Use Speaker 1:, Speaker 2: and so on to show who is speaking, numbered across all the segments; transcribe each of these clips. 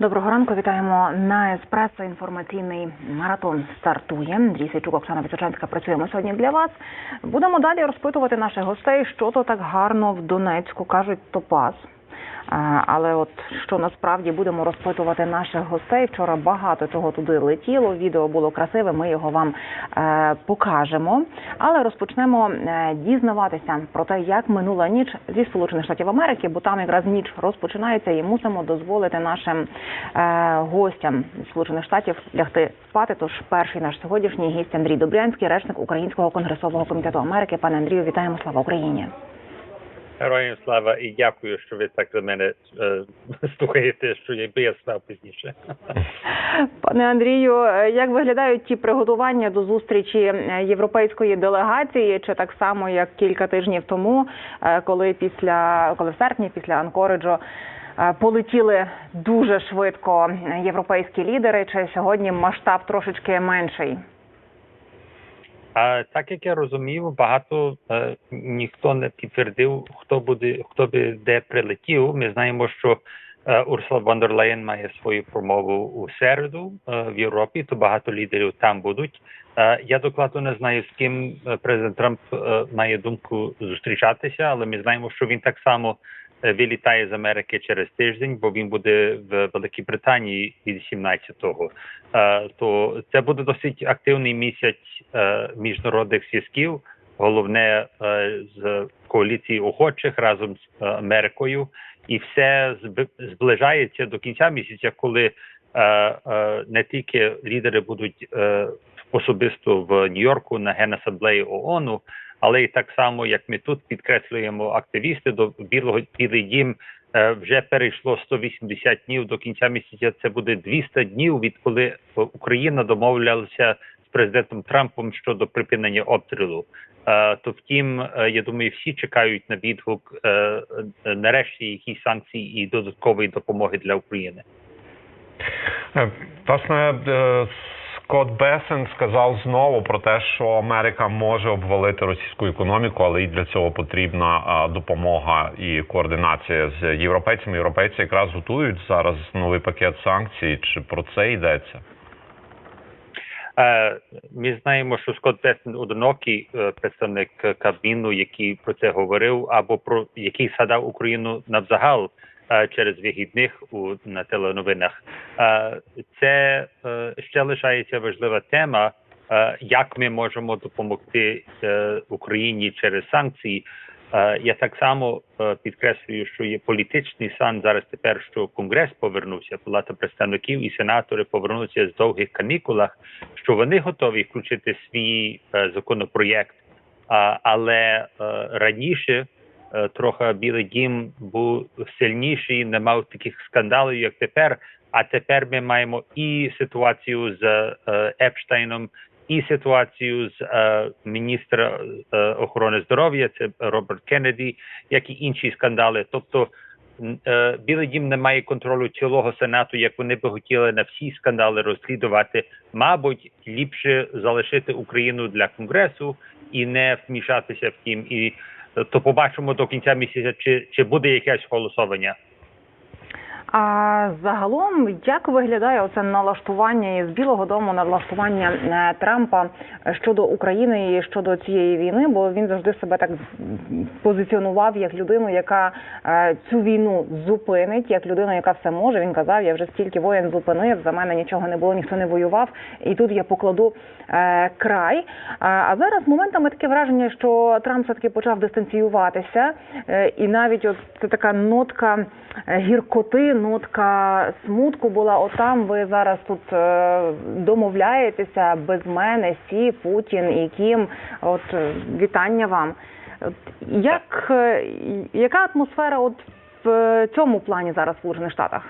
Speaker 1: Доброго ранку, вітаємо на еспресо. Інформаційний маратон стартує. Андрій Сейчук, Оксана Височанська. Працюємо сьогодні для вас. Будемо далі розпитувати наших гостей, що то так гарно в Донецьку кажуть топаз. Е, Але от що насправді будемо розпитувати наших гостей. Вчора багато чого туди летіло. Відео було красиве. Ми його вам е, покажемо. Але розпочнемо е, дізнаватися про те, як минула ніч зі Сполучених Штатів Америки, бо там якраз ніч розпочинається, і мусимо дозволити нашим гостям Сполучених Штатів лягти спати. Тож перший наш сьогоднішній гість Андрій Добрянський, речник Українського конгресового комітету Америки. Пане Андрію, вітаємо! Слава Україні!
Speaker 2: Героям слава і дякую, що ви так за мене е, слухаєте, що якби я спав пізніше.
Speaker 1: Пане Андрію, е, як виглядають ті приготування до зустрічі е, європейської делегації, чи так само як кілька тижнів тому, е, коли після коли в серпні, після Анкориджо полетіли дуже швидко європейські лідери? Чи сьогодні масштаб трошечки менший?
Speaker 2: А так як я розумів, багато е, ніхто не підтвердив, хто буде, хто би де прилетів. Ми знаємо, що е, Урсула фон дер Лейн має свою промову у середу е, в Європі, то багато лідерів там будуть. Е, я докладно не знаю, з ким е, президент Трамп е, має думку зустрічатися, але ми знаємо, що він так само е, вилітає з Америки через тиждень, бо він буде в Великій Британії від 17-го. Е, То це буде досить активний місяць е, міжнародних зв'язків. Головне з коаліції охочих разом з Америкою, і все зближається до кінця місяця, коли не тільки лідери будуть особисто в Нью-Йорку на генасамблеї ООН, але й так само, як ми тут підкреслюємо активісти до білого білий дім. е, Вже перейшло 180 днів до кінця місяця. Це буде 200 днів, відколи Україна домовлялася з президентом Трампом щодо припинення обстрілу. Е, То втім, е, я думаю, всі чекають на відгук нарешті якісь санкції і додаткової допомоги для України.
Speaker 3: Власне, Скотт Бесен сказав знову про те, що Америка може обвалити російську економіку, але і для цього потрібна допомога і координація з європейцями. Європейці якраз готують зараз новий пакет санкцій. Чи про це йдеться?
Speaker 2: Е, Ми знаємо, що Скотт Бесен одинокий е, представник Кабміну, який про це говорив, або про який згадав Україну навзагал через вихідних у на теленовинах. Це е, ще лишається важлива тема, е, як ми можемо допомогти е, Україні через санкції. Я так само підкреслюю, що є політичний сан зараз тепер, що Конгрес повернувся, Палата представників і сенатори повернуться з довгих канікулах, що вони готові включити свій законопроєкт. Але раніше трохи Білий Дім був сильніший, не мав таких скандалів, як тепер. А тепер ми маємо і ситуацію з е, Епштейном, і ситуацію з е, міністра е, охорони здоров'я, це Роберт Кеннеді, як і інші скандали. Тобто е, Білий Дім не має контролю цілого сенату, як вони би хотіли на всі скандали розслідувати. Мабуть, ліпше залишити Україну для конгресу і не вмішатися в тім. І е, то побачимо до кінця місяця, чи, чи буде якесь голосування.
Speaker 1: А загалом, як виглядає оце налаштування із Білого Дому, налаштування е, Трампа щодо України і щодо цієї війни? Бо він завжди себе так позиціонував як людину, яка е, цю війну зупинить, як людина, яка все може. Він казав, я вже стільки воєн зупинив, за мене нічого не було, ніхто не воював, і тут я покладу е, край. А, зараз моментами таке враження, що Трамп все таки почав дистанціюватися, і навіть от це така нотка гіркоти, нотка смутку була. Отам ви зараз тут е, домовляєтеся без мене, Сі, Путін і Кім. От е, вітання вам. Як е, яка атмосфера от в цьому плані зараз в Сполучених Штатах?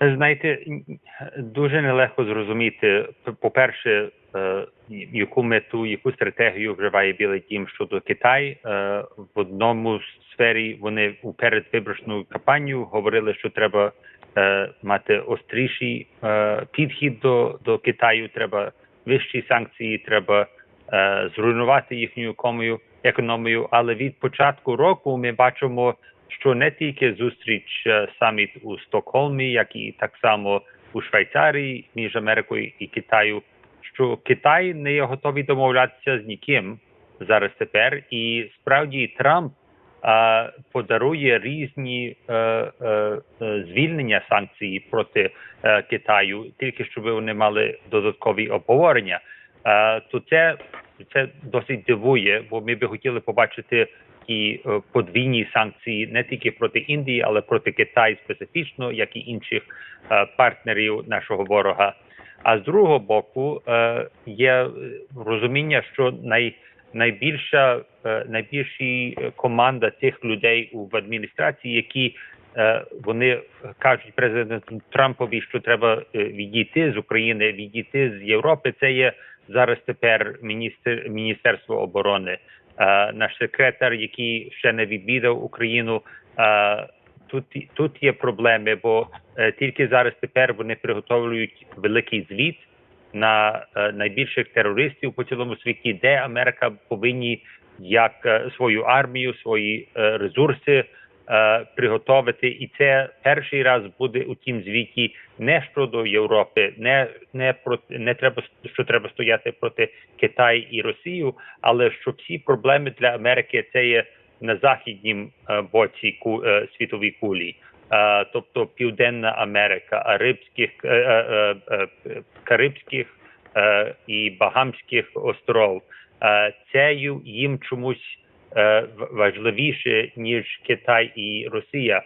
Speaker 2: Знаєте, дуже нелегко зрозуміти, по-перше, е, яку мету, яку стратегію вживає Білий Дім щодо Китаю. Е, В одному сфері вони у передвиборчну кампанію говорили, що треба е, мати остріший е, підхід до, до Китаю, треба вищі санкції, треба е, зруйнувати їхню економію, економію. Але від початку року ми бачимо що не тільки зустріч е, саміт у Стокгольмі, як і так само у Швейцарії між Америкою і Китаю, що Китай не є готовий домовлятися з ніким зараз тепер, і справді Трамп е, подарує різні е, е, е, звільнення санкцій проти е, Китаю, тільки щоб вони мали додаткові обговорення. Е, то це, це досить дивує, бо ми би хотіли побачити і подвійні санкції не тільки проти Індії, але проти Китаю специфічно, як і інших партнерів нашого ворога. А з другого боку е, є розуміння, що най, найбільша е, найбільші команда тих людей в адміністрації, які е, вони кажуть президенту Трампові, що треба відійти з України, відійти з Європи. Це є зараз тепер міністр Міністерство оборони. Наш секретар, який ще не відвідав Україну. Тут тут є проблеми, бо е, тільки зараз тепер вони приготовлюють великий звіт на е, найбільших терористів по цілому світі, де Америка повинні як е, свою армію, свої ресурси приготовити, і це перший раз буде у тім звіті не щодо Європи, не не проти не треба що треба стояти проти Китаю і Росію, але що всі проблеми для Америки це є на західнім е, боці ку, е, світовій кулі. Е, тобто Південна Америка, Арабських, е, Карибських і Багамських остров. Це їм чомусь важливіше ніж Китай і Росія.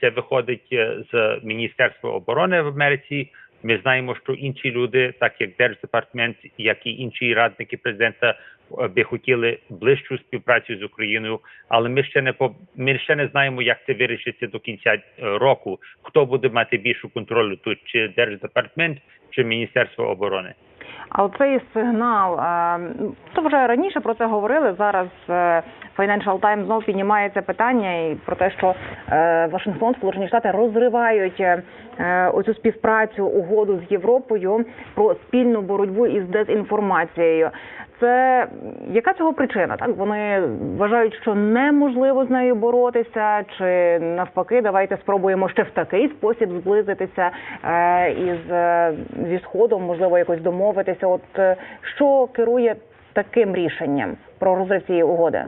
Speaker 2: Це виходить з Міністерства оборони в Америці. Ми знаємо, що інші люди, так як Держдепартамент, як і інші радники президента, би хотіли ближчу співпрацю з Україною, але ми ще не по ми ще не знаємо, як це вирішиться до кінця е, року. Хто буде мати більшу контролю тут, чи Держдепартамент, чи Міністерство оборони?
Speaker 1: А цей сигнал, е, то вже раніше про це говорили. Зараз е, Financial Times знову піднімається питання і про те, що е, Вашингтон, Сполучені Штати розривають е, оцю співпрацю угоду з Європою про спільну боротьбу із дезінформацією. Це яка цього причина? Так вони вважають, що неможливо з нею боротися, чи навпаки, давайте спробуємо ще в такий спосіб зблизитися е, із е, зі сходом, можливо, якось домовитися. От е, що керує таким рішенням про розрив цієї угоди?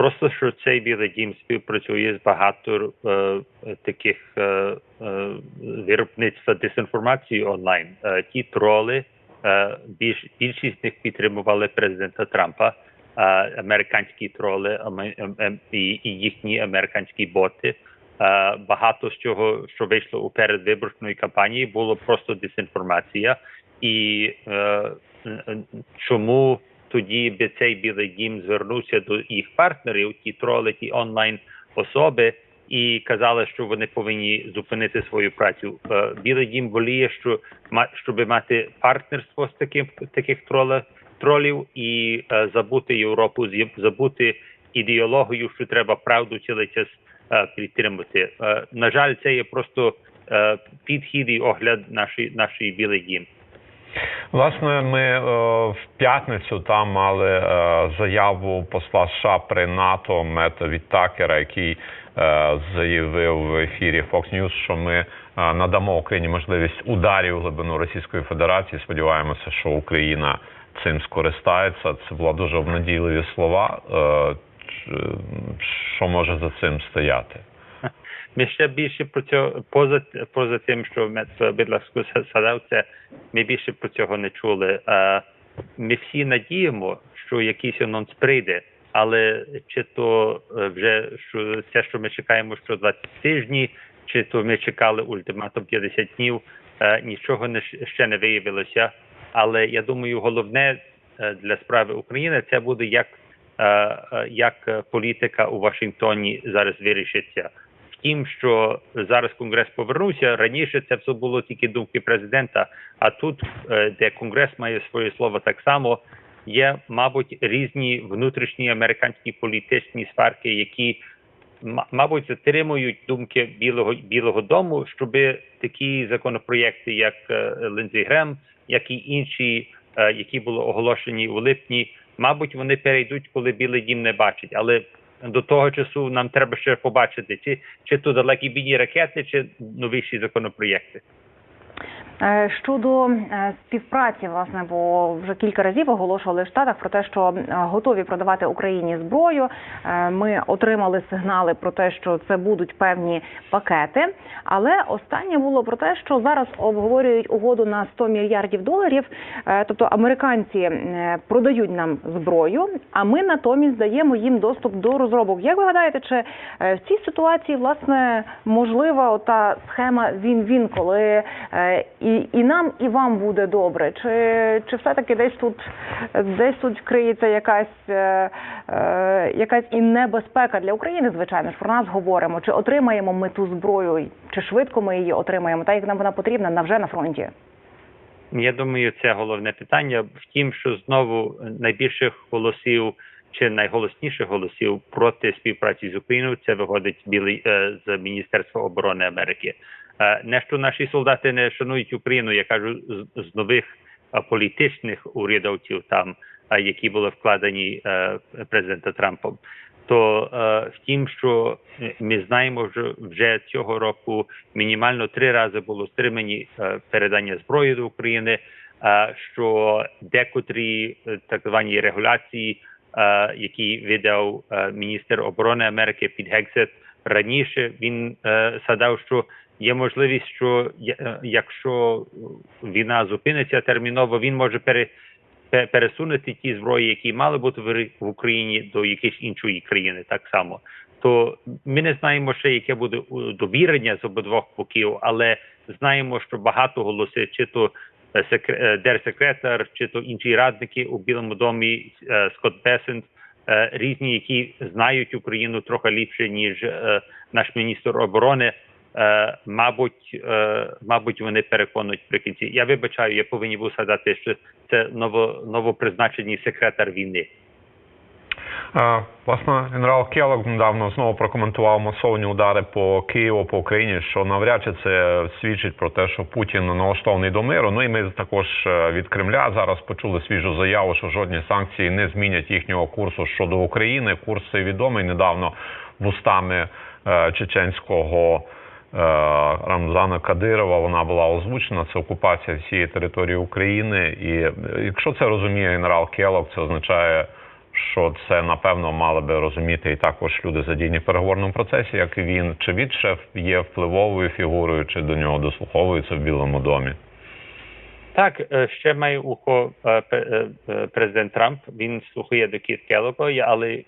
Speaker 2: Просто що цей білий дім співпрацює з багато е, таких е, е, виробництва дезінформації онлайн. Е, ті троли, е, більш, більшість з них підтримували президента Трампа, е, американські троли ем- і, і їхні американські боти. Е, багато з чого, що вийшло у передвиборчої кампанії, було просто дезінформація. І е, е, чому тоді би цей білий дім звернувся до їх партнерів, ті троли, ті онлайн особи, і казали, що вони повинні зупинити свою працю. Е, Білий дім воліє, що щоб мати партнерство з таким таких троле, тролів і е, забути Європу, забути ідеологію, що треба правду цілий час е, підтримувати. Е, на жаль, це є просто підхід і огляд нашої нашої білий дім.
Speaker 3: Власне, ми е, в п'ятницю там мали е, заяву посла США при НАТО Мета Віттакера, який е, заявив в ефірі Fox News, що ми надамо Україні можливість ударів в глибину Російської Федерації. Сподіваємося, що Україна цим скористається. Це були дуже обнадійливі слова. Що може за цим стояти?
Speaker 2: Ми ще більше про цього поза поза тим, що Мет Бідласку сказав, це ми більше про цього не чули. Е, Ми всі надіємо, що якийсь анонс прийде, але чи то е, вже що це, що ми чекаємо, що 20 тижні, чи то ми чекали ультиматум 50 днів, е, нічого не ще не виявилося. Але я думаю, головне е, для справи України це буде як, як політика у Вашингтоні зараз вирішиться. Втім, що зараз конгрес повернувся раніше. Це все було тільки думки президента. А тут, е, де конгрес має своє слово так само, є, мабуть, різні внутрішні американські політичні сварки, які мабуть затримують думки Білого Білого Дому, щоб такі законопроєкти, як е, Линдзі Грем, як і інші, е, які були оголошені у липні, мабуть, вони перейдуть, коли Білий Дім не бачить. Але до того часу нам треба ще побачити, чи, чи то далекі бійні ракети, чи новіші законопроєкти.
Speaker 1: Е, Щодо е, співпраці, власне, бо вже кілька разів оголошували в Штатах про те, що е, готові продавати Україні зброю. Ми отримали сигнали про те, що це будуть певні пакети. Але останнє було про те, що зараз обговорюють угоду на 100 мільярдів доларів. Тобто американці продають нам зброю, а ми натомість даємо їм доступ до розробок. Як ви гадаєте, чи в цій ситуації власне можлива ота схема він-він, коли е, і, і нам, і вам буде добре? Чи, чи все-таки десь тут десь тут криється якась, е, е, якась і небезпека для України? Звичайно ж про нас говоримо. Чи отримаємо ми ту зброю, чи швидко ми її отримаємо? Та як нам вона потрібна на вже на фронті?
Speaker 2: Я думаю, це головне питання. Втім, що знову найбільших голосів чи найголосніших голосів проти співпраці з Україною це виходить білий е, з Міністерства оборони Америки. Е, не що наші солдати не шанують Україну, я кажу з, нових е, політичних урядовців там, е, які були вкладені президентом Трампом. То втім, що ми знаємо, що вже цього року мінімально три рази було стримані передання зброї до України, що декотрі так звані регуляції, які видав міністр оборони Америки під Гексет раніше, він згадав, що є можливість, що е, якщо війна зупиниться терміново, він може пере пересунути ті зброї, які мали бути в Україні до якоїсь іншої країни, так само. То ми не знаємо ще, яке буде у, довірення з обидвох боків, але знаємо, що багато голосів, чи то е, секре- е, держсекретар, чи то інші радники у Білому домі, е, Скотт Бесент, е, різні, які знають Україну трохи ліпше ніж е, наш міністр оборони. Е, мабуть, е, мабуть, вони переконують при кінці. Я вибачаю, я повинен був сказати, що це ново новопризначений секретар війни.
Speaker 3: Е, Власне, генерал Келлог недавно знову прокоментував масовні удари по Києву, по Україні, що навряд чи це свідчить про те, що Путін налаштований до миру. Ну і ми також е, від Кремля зараз почули свіжу заяву, що жодні санкції не змінять їхнього курсу щодо України. Курс відомий недавно вустами е, чеченського. Е, Рамзана Кадирова вона була озвучена. Це окупація всієї території України. І е, якщо це розуміє генерал Келлог, це означає, що це напевно мали би розуміти і також люди задіяні в переговорному процесі, як і він. Чи він ще є впливовою фігурою, чи до нього дослуховуються в Білому домі?
Speaker 2: Так, е, ще має ухо президент Трамп. Він слухає до Кіт Келлога, але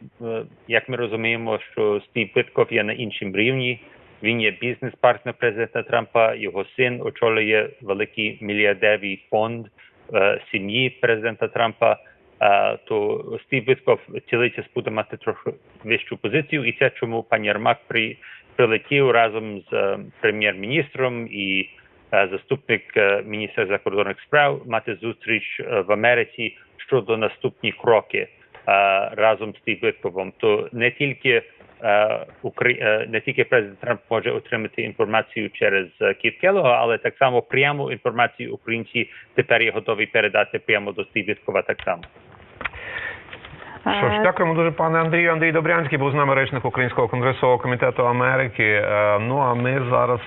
Speaker 2: як ми розуміємо, що Стів Питков є на іншому рівні. Він є бізнес-партнер президента Трампа. Його син очолює великий мільярдерний фонд е, сім'ї президента Трампа. Е, то Стів Питков цілиться буде мати трохи вищу позицію, і це чому пан Ярмак при прилетів разом з е, прем'єр-міністром і е, заступник е, міністра закордонних справ мати зустріч е, в Америці щодо наступні кроки е, разом з Тібетковим. То не тільки не тільки президент Трамп може отримати інформацію через Кіркелого, Кіт Келлога, але так само пряму інформацію українці тепер є готові передати прямо до Стівіткова так само.
Speaker 3: Що ж,
Speaker 1: Е,
Speaker 3: дякуємо дуже, пане Андрію. Андрій Добрянський був з нами речник Українського конгресового комітету Америки. Е, Ну а ми зараз